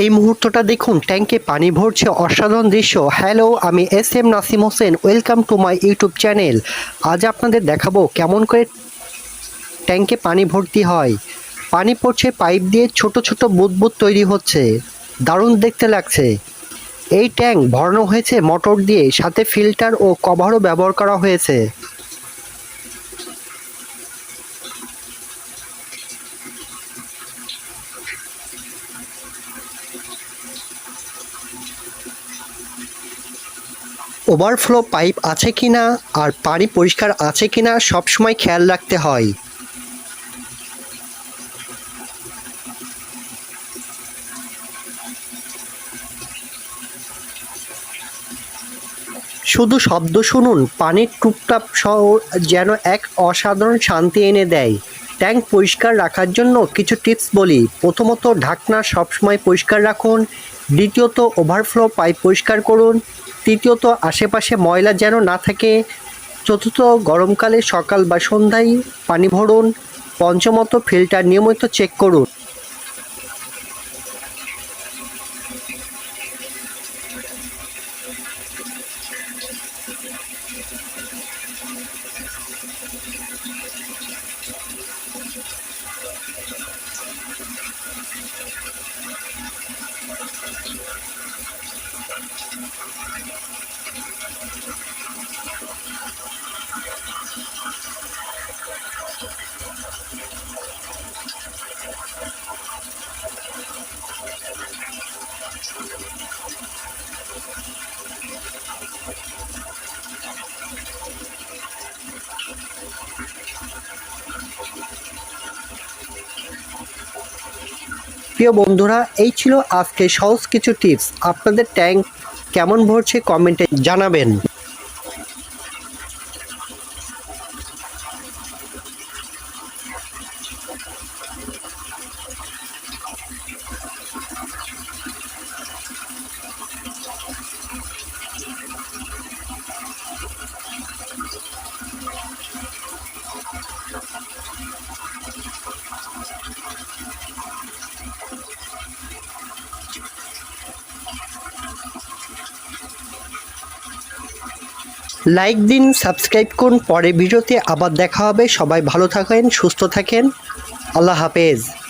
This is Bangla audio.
এই মুহূর্তটা দেখুন, ট্যাঙ্কে পানি ভরছে অসাধারণ দৃশ্য। হ্যালো আমি S M Nasim Hossain welcome to my YouTube channel আজ আপনাদের দেখাবো কেমন করে ট্যাঙ্কে পানি ভর্তি হয়। পানি পড়ছে পাইপ দিয়ে ছোট ছোট বুদবুদ তৈরি হচ্ছে। দারুণ দেখতে লাগছে। এই ট্যাঙ্ক ভরানো হয়েছে মোটর দিয়ে, সাথে ফিল্টার ও কভারও ব্যবহার করা হয়েছে। ওভারফ্লো পাইপ আছে কি না আর পানি পরিষ্কার আছে কি না সবসময় খেয়াল রাখতে হয়। শুধু শব্দ শুনুন, পানির টুপটাপ সহ যেন এক অসাধারণ শান্তি এনে দেয়। ট্যাঙ্ক পরিষ্কার রাখার জন্য কিছু টিপস বলি। প্রথমত, ঢাকনা সবসময় পরিষ্কার রাখুন। দ্বিতীয়ত, ওভারফ্লো পাইপ পরিষ্কার করুন। তৃতীয়ত, আশেপাশে ময়লা যেন না থাকে। চতুর্থ, গরমকালে সকাল বা সন্ধ্যায় পানি ভরুন। পঞ্চমত, ফিল্টার নিয়মিত চেক করুন। প্রিয় বন্ধুরা এই ছিল আজকে সহজ কিছু টিপস আপনাদের ট্যাঙ্ক কেমন ভরছে কমেন্টে জানাবেন। লাইক দিন সাবস্ক্রাইব করুন। পরে ভিডিওতে আবার দেখা হবে। সবাই ভালো থাকেন, সুস্থ থাকেন। আল্লাহ হাফেজ।